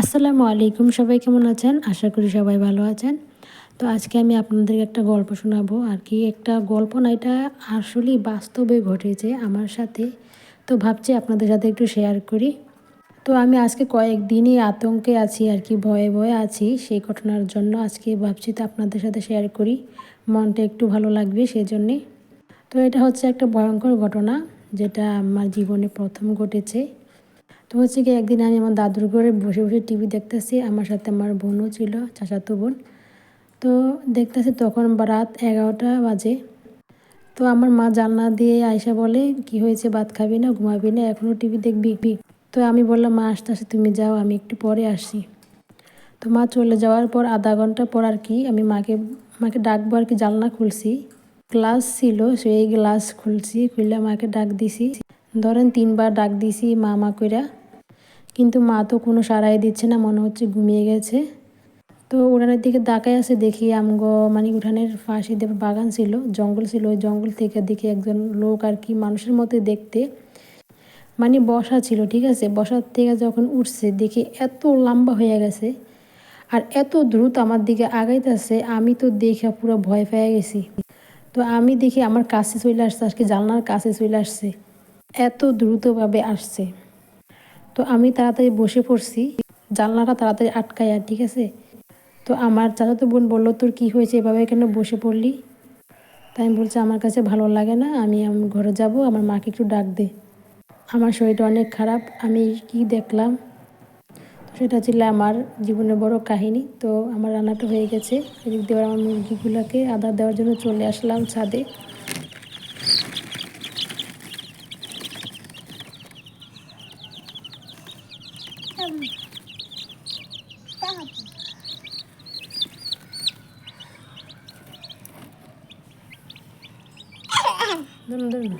আসসালামু আলাইকুম, সবাই কেমন আছেন? আশা করি সবাই ভালো আছেন। তো আজকে আমি আপনাদেরকে একটা গল্প শোনাবো। আর কি একটা গল্প না, এটা আসলেই বাস্তবে ঘটেছে আমার সাথে। তো ভাবছি আপনাদের সাথে একটু শেয়ার করি। তো আমি আজকে কয়েকদিনই আতঙ্কে আছি, আর কি ভয়ে ভয়ে আছি। সেই ঘটনার জন্য আজকে ভাবছি তো আপনাদের সাথে শেয়ার করি। মনটা একটু ভালো লাগবে সেই জন্যে তো এটা হচ্ছে একটা ভয়ঙ্কর ঘটনা, যেটা আমার জীবনে প্রথম ঘটেছে। তো হচ্ছে কি একদিন আমি আমার দাদুর ঘরে বসে বসে টিভি দেখতেছি। আমার সাথে আমার বোনও ছিল, চাচাতো বোন। তো দেখতেছি তখন রাত এগারোটা বাজে। তো আমার মা জানলা দিয়ে আয়সা বলে, কি হয়েছে? ভাত খাবি না? ঘুমাবি না? এখনও টিভি দেখবি? তো আমি বললাম, মা, আসতে আসতে তুমি যাও, আমি একটু পরে আসি তো মা চলে যাওয়ার পর আধা ঘণ্টা পর আর কি আমি মাকে মাকে ডাকবো আর কি জানলা খুলছি। গ্লাস ছিল, সেই গ্লাস খুলছি, খুলে মাকে ডাক দিছি। ধরেন তিনবার ডাক দিছি মা মা কইরা। কিন্তু মা তো কোনো সারাই দিচ্ছে না, মনে হচ্ছে ঘুমিয়ে গেছে। তো উঠানের দিকে তাকায় আছে, দেখি আমগো মানে উঠানের ফাঁসি দেবে বাগান ছিল, জঙ্গল ছিল। ওই জঙ্গল থেকে দেখি একজন লোক আর কি মানুষের মতো দেখতে। মানে বসা ছিল, ঠিক আছে? বসার থেকে যখন উঠছে, দেখি এত লম্বা হয়ে গেছে আর এত দ্রুত আমার দিকে আগাইতেছে, আমি তো দেখে পুরো ভয় পেয়ে গেছি। তো আমি দেখি আমার কাছে চলে আসছে, আজকে জানলার কাছে চলে আসছে। এত দ্রুতভাবে আসছে। তো আমি তাড়াতাড়ি বসে পড়ছি। জানলাটা তাড়াতাড়ি আটকায়, ঠিক আছে? তো আমার চাচাতো বোন বলল, তোর কি হয়েছে? এভাবে কেন বসে পড়লি? তাই আমি বলছি, আমার কাছে ভালো লাগে না। আমি ঘরে যাব। আমার মাকে একটু ডাক দে। আমার শরীরটা অনেক খারাপ। আমি কি দেখলাম? সেটা ছিল আমার জীবনের বড় কাহিনী। তো আমার রান্নাটা হয়ে গেছে। এদিক দিয়ে আমার মুরগিগুলোকে আদা দেওয়ার জন্য চলে আসলাম ছাদে। ধরুন ধরুন